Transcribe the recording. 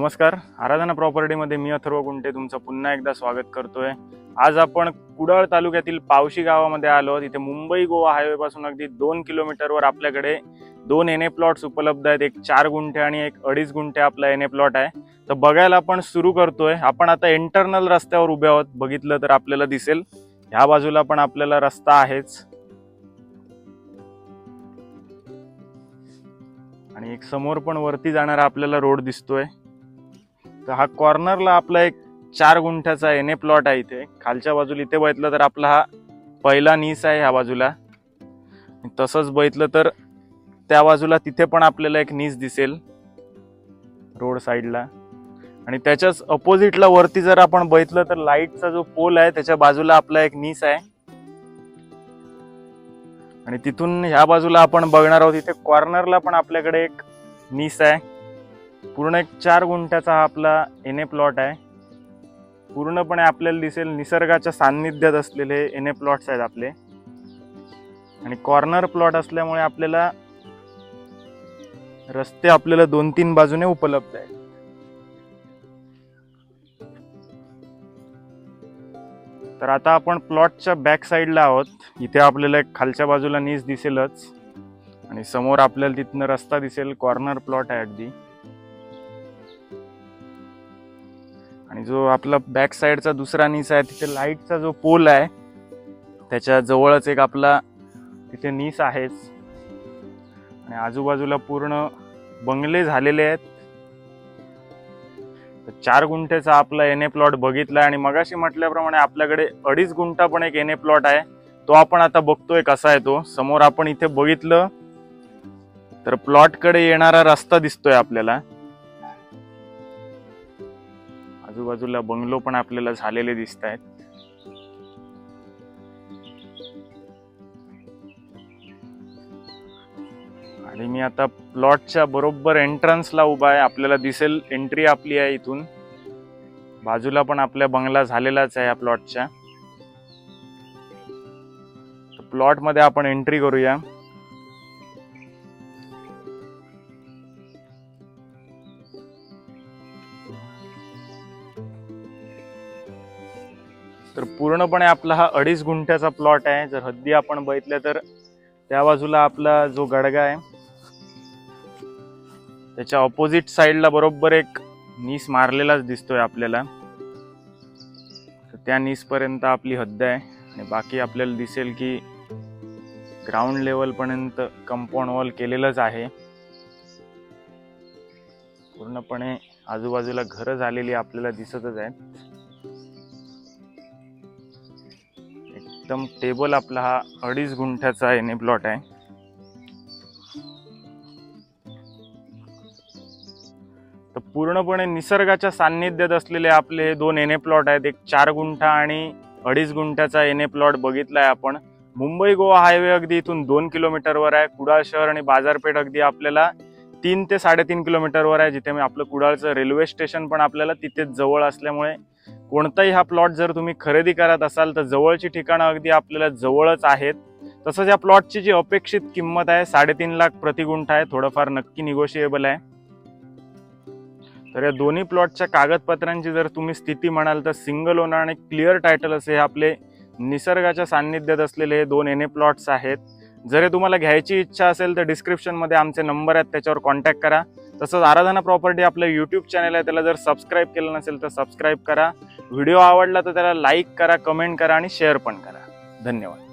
नमस्कार. आराधना प्रॉपर्टीमध्ये मी अथर्व गुंटे तुमचं पुन्हा एकदा स्वागत करतोय. आज आपण कुडाळ तालुक्यातील पावशी गावामध्ये आलो तिथे मुंबई गोवा हायवे पासून अगदी दोन किलोमीटरवर आपल्याकडे दोन एन ए प्लॉट्स उपलब्ध आहेत. एक चार गुंठे आणि एक अडीच गुंठे आपला एन ए प्लॉट आहे. तर बघायला आपण सुरू करतोय. आपण आता इंटरनल रस्त्यावर उभे आहोत. बघितलं तर आपल्याला दिसेल. ह्या बाजूला पण आपल्याला रस्ता आहेच. आणि एक समोर पण वरती जाणारा आपल्याला रोड दिसतोय. तर हा कॉर्नरला आपला एक चार गुंठ्याचा एन ए प्लॉट आहे इथे. खालच्या बाजूला इथे बघितलं तर आपला हा पहिला नीस आहे ह्या बाजूला. तसंच बघितलं तर त्या बाजूला तिथे पण आपल्याला एक नीस दिसेल. रोड साईडला. आणि त्याच्याच अपोजिटला वरती जर आपण बघितलं तर लाईटचा जो पोल आहे त्याच्या बाजूला आपला एक नीस आहे. आणि तिथून ह्या बाजूला आपण बघणार आहोत इथे कॉर्नरला पण आपल्याकडे एक नीस आहे. पूर्ण एक चार गुंठ्याचा हा आपला एन ए प्लॉट आहे. पूर्णपणे आपल्याला दिसेल निसर्गाच्या सान्निध्यात असलेले एन ए प्लॉट्स आहेत आपले. आणि कॉर्नर प्लॉट असल्यामुळे आपल्याला रस्ते आपल्याला दोन तीन बाजूने उपलब्ध आहेत. तर आता आपण प्लॉटच्या बॅक साईडला आहोत. इथे आपल्याला एक खालच्या बाजूला नीस दिसेलच. आणि समोर आपल्याला तिथनं रस्ता दिसेल. कॉर्नर प्लॉट आहे अगदी. आणि जो आपला बॅक साईडचा दुसरा नीस आहे तिथे लाईटचा जो पोल आहे त्याच्या जवळच एक आपला तिथे नीस आहेच. आणि आजूबाजूला पूर्ण बंगले झालेले आहेत. चार गुंठ्याचा आपला एन ए प्लॉट बघितला आणि मगाशी म्हटल्याप्रमाणे आपल्याकडे अडीच गुंठा पण एक एन ए प्लॉट आहे. तो आपण आता बघतोय कसा आहे तो. समोर आपण इथे बघितलं तर प्लॉटकडे येणारा रस्ता दिसतोय आपल्याला. आजूबाजूला बंगलो पण आपल्याला झालेले दिसत आहेत. आणि मी आता प्लॉटच्या बरोबर एंट्रन्सला उभा आहे. आपल्याला दिसेल एंट्री आपली आहे इथून. बाजूला पण आपल्या बंगला झालेलाच आहे या प्लॉटच्या. प्लॉटमध्ये आपण एंट्री करूया. तर पूर्णपणे आपला हा अडीच गुंठ्याचा प्लॉट आहे. जर हद्दी आपण बघितल्या तर त्या बाजूला आपला जो गडगा आहे त्याच्या ऑपोजिट साईडला बरोबर एक नीस मारलेलाच दिसतोय आपल्याला. तर त्या नीसपर्यंत आपली हद्द आहे आणि बाकी आपल्याला दिसेल की ग्राउंड लेवलपर्यंत कंपाऊंड वॉल केलेलंच आहे. पूर्णपणे आजूबाजूला घरं झालेली आपल्याला दिसतच आहेत. एकदम टेबल आपला हा अडीच गुंठ्याचा एने प्लॉट आहे. तर पूर्णपणे निसर्गाच्या सान्निध्यात असलेले आपले हे दोन एने प्लॉट आहेत. एक चार गुंठा आणि अडीच गुंठ्याचा एने प्लॉट बघितलाय आपण. मुंबई गोवा हायवे अगदी इथून दोन किलोमीटरवर आहे. कुडाळ शहर आणि बाजारपेठ अगदी आपल्याला तीन ते साडेतीन किलोमीटरवर आहे. जिथे मी आपलं कुडाळचं रेल्वे स्टेशन पण आपल्याला तिथेच जवळ असल्यामुळे कोणताही हा प्लॉट जर तुम्ही खरेदी करत असाल तर जवळची ठिकाणं अगदी आपल्याला जवळच आहेत. तसंच या प्लॉटची जी अपेक्षित किंमत आहे साडेतीन लाख प्रति गुंठ आहे थोडंफार नक्की निगोशिएबल आहे. तर या दोन्ही प्लॉटच्या कागदपत्रांची जर तुम्ही स्थिती म्हणाल तर सिंगल ओनर आणि क्लिअर टायटल असे हे आपले निसर्गाच्या सान्निध्यात असलेले हे दोन एन ए प्लॉट्स आहेत. जर हे तुम्हाला घ्यायची इच्छा असेल तर डिस्क्रिप्शनमध्ये आमचे नंबर आहेत त्याच्यावर कॉन्टॅक्ट करा. तसंच आराधना प्रॉपर्टी आपलं यूट्यूब चॅनल आहे त्याला जर सबस्क्राईब केलं नसेल तर सबस्क्राईब करा. व्हिडिओ आवडला तर त्याला लाईक करा कमेंट करा आणि शेअर पण करा. धन्यवाद.